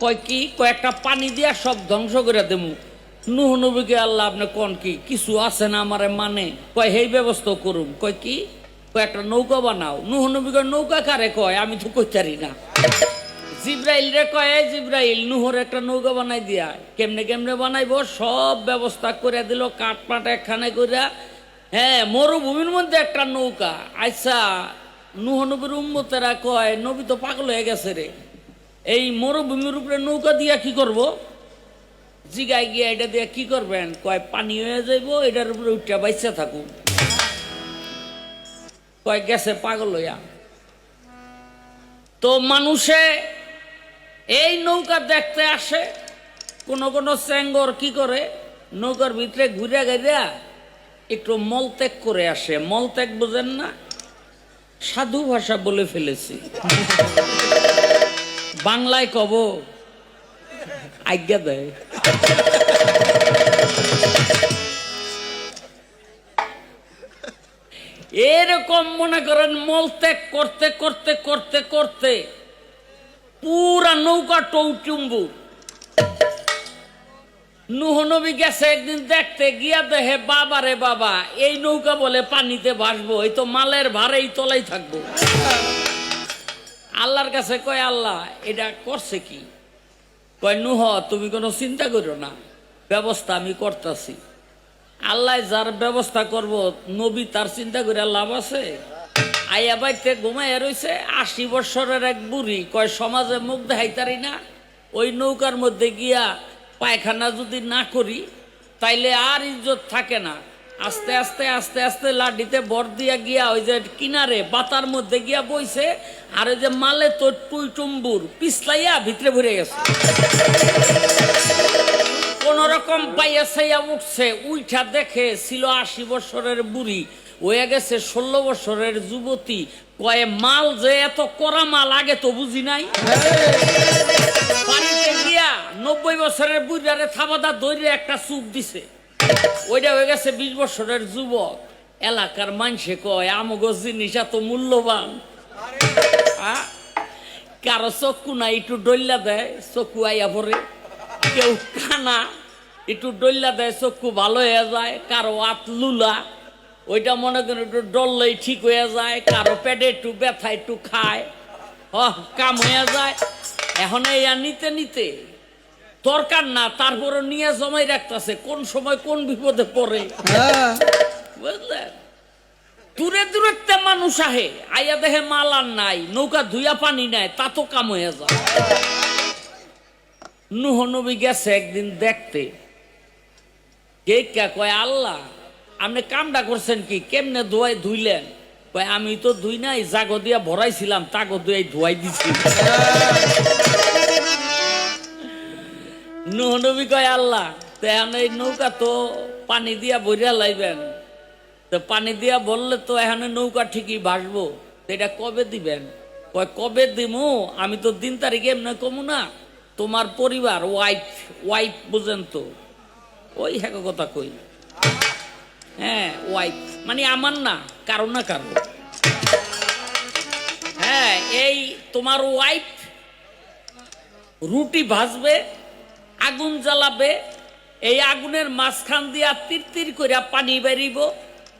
কয় কি? কয়েকটা পানি দিয়া সব ধ্বংস করে দেবো। নুহ নবীকে আল্লাহ আপনি কোন কি? কিছু আছে না আমারে মানে? কয় সেই ব্যবস্থা করুন। কয় কি? কয়, একটা নৌকা বানাও। নুহ নবীকে নৌকা কারে কয়? আমি তো কইতারি না। জিব্রাইল রে কয়, "এই জিব্রাইল, নুহর একটা নৌকা বানাই দিয়া। কেমনে কেমনে বানাইবো? সব ব্যবস্থা করে দিল, কাঠ পাট একখানে কইরা। হ্যাঁ মরুভূমির মধ্যে একটা নৌকা। আচ্ছা নুহ নবীর উম্মতেরা কয়, নবী তো পাগল হয়ে গেছে রে। এই মরুভূমির উপরে নৌকা দিয়া কি করব? জিগায় গিয়া এটা দিয়ে কি করবেন? কয়, পানি হয়ে যাইব, এটার উপরে উঠা বাইচা থাকুন কয়, গেছে পাগল হইয়া। তো মানুষে এই নৌকা দেখতে আসে, কোন কোন চেঙ্গর কি করে? নৌকার ভিতরে ঘুরে গেরা একটু মলত্যাগ করে আসে। মলত্যাগ বোঝেন না? সাধু ভাষা বলে ফেলেছি। বাংলায় কব। আজ্ঞা দেয়। এরকম মনে করেন মলত্যাগ করতে করতে করতে করতে পুরা নৌকা টৌটুম্বু। নুহ নবী গেছে একদিন দেখতে, গিয়া দেখে, বাবা রে বাবা, এই নৌকা বলে পানিতে ভাসবো, এই তো মালের ভারেই তলাই থাকব। আল্লাহর কাছে কয়, আল্লাহ, এটা করছে কি? কয়, নুহ, তুমি কোনো চিন্তা করো না, ব্যবস্থা আমি করতেছি। আল্লাহ যার ব্যবস্থা করব, নবী তার চিন্তা করে লাভ আছে? আইয়া বাইতে ঘুমাইয়া রইছে, আশি বছরের এক বুড়ি, কয়, সমাজে মুখ দেখাইতারি না, ওই নৌকার মধ্যে গিয়া পায়খানা যদি না করি, তাইলে আর ইজ্জত থাকে না। আস্তে আস্তে আস্তে আস্তে লাডিতে বর দিয়া গিয়া ওই যে কিনারে, বাতার মধ্যে গিয়া বইছে, আর ওই যে মালে তো টুই টুম্বুর পিছলাইয়া ভিতরে ভরে গেছে। কোন রকম পাইয়া সাইয়া উঠছে, উইঠা দেখে ছিল আশি বছরের বুড়ি হয়ে গেছে ষোলো বছরের যুবতী। কয়ে, মাল যে এত করা মাল, আগে তো বুঝি নাই। গিয়া নব্বই বছরের বুড়ারে থাবাদা দৈরে একটা চুপ দিছে। ওইটা হয়ে গেছে বিশ বছরের যুবক। এলাকার মানুষে কয়, আমগো জিনিস এত মূল্যবান। কারও চক্ষু নাই, একটু ডল্লা দেয়, চক্ষু আইয়া পরে কেউ কানা, একটু ডল্লা দেয়, চক্ষু ভালো হয়ে যায়। কারও আত লুলা, ওইটা মনে করেন একটু ডললেই ঠিক হয়ে যায়। কারও পেটে একটু ব্যথা, একটু খায়। হ কাম হয়ে যায়। এখন এইয়া নিতে নিতে দরকার না তারপরে নিয়ে জমাই রাখতেছে কোন সময় কোন বিপদে পড়ে। হ্যাঁ। বুঝলেন? দূরে দূরত্বে মানুষ আহে আইয়া দেখে মাল আর নাই নৌকা ধুইয়া পানি নাই তা তো কাম হয়ে যায়। নুহ নবী গেছে একদিন দেখতে। কে কে কয় আল্লাহ আপনি কামটা করছেন কি? কেমনে ধোয়াই ধুইলেন? কয় আমি তো ধুই নাই জাগো দিয়া ভরাইছিলাম তাগো দিয়ে ধোয়াই দিছি। নুহ নবী কয়, আল্লাহ তেমন এই নৌকা তো পানি দিয়া ভরিয়া লাইবেন। তো পানি দিয়া বললে তো এখানে নৌকা ঠিকই ভাসবো। এটা কবে দিবেন? কয়, কবে দিমু? আমি তো দিন তারিখে এমনি কমু না। তোমার পরিবার ওয়াইফ ওয়াইফ বুঝেন তো। ওই হ্যাঁ কথা কই। হ্যাঁ ওয়াইফ মানে আমার না, কারও না কারও। হ্যাঁ এই তোমার ওয়াইফ রুটি ভাজবে আগুন জ্বালাবে, এই আগুনের মাঝখান দিয়া তিরতির কইরা পানি বেরিব।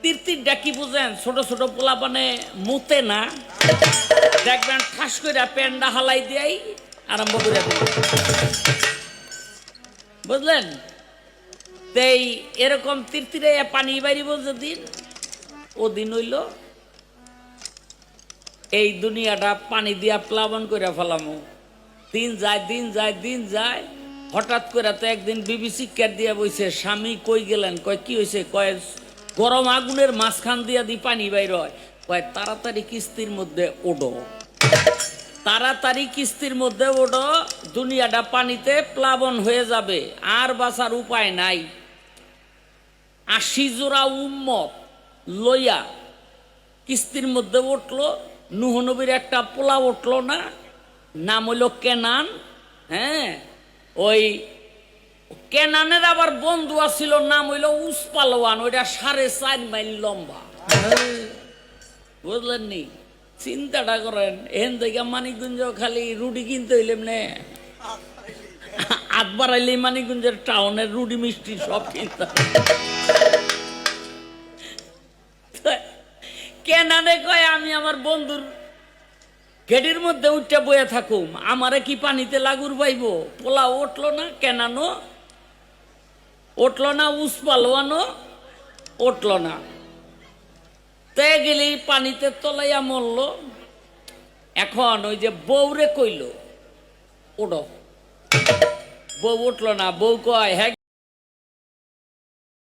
তিরতিরটা কি বুঝেন, ছোট ছোট পোলা মানে মুতে না। দেখবেন ঠাস কইরা প্যান্ডা হালাই দিয়াই আরম্ভ করে দেবে। বুঝলেন? তেই এরকম তিরতিরে পানি বেরিব যেদিন ও দিন হইল এই দুনিয়াটা পানি দিয়া প্লাবন করে ফেলামো। দিন যায় দিন যায় দিন যায়। হঠাৎ করে তো একদিন বিবি শিক্ষার দিয়ে বইছে, স্বামী কই গেলেন? কয়, কি হয়েছে কয়, গরম আগুনের মাঝখান দিয়া দি পানি বাইর হয়। কয়, তাড়াতাড়ি কিস্তির মধ্যে ওডো। তাড়াতাড়ি কিস্তির মধ্যে ওডো, দুনিয়াটা পানিতে প্লাবন হয়ে যাবে, আর বাঁচার উপায় নাই। আশি জোড়া উম্মত লইয়া কিস্তির মধ্যে উঠল নুহনবীর একটা পোলা উঠল না, নাম হইল কেনান হ্যাঁ? ওই কেনানের আবার বন্ধু আছিল, নাম হইল উসপালোয়ান ওইটা সাড়ে চার মাইল লম্বা। বুঝলেন নি চিন্তাটা করেন এখান থেকে মানিকগঞ্জ খালি রুটি কিনতে হইলে এমনে হাত বাড়াইলেই মানিকগঞ্জের টাউনের রুডি মিষ্টি সব কিনতে কেনানে কয়, আমি আমার বন্ধুর গেটের মধ্যে উঠতে বয়ে থাকুম। আমারে কি পানিতে লাগুর পাইব? পোলা উঠল না, কেনানো? উঠল না, উস পালোয়ানো? উঠল না। তে গেলি পানিতে তলাইয়া মরল। এখন ওই যে বউরে কইল ওড়ো বউ উঠল না, বউ কয় হ্যাঁ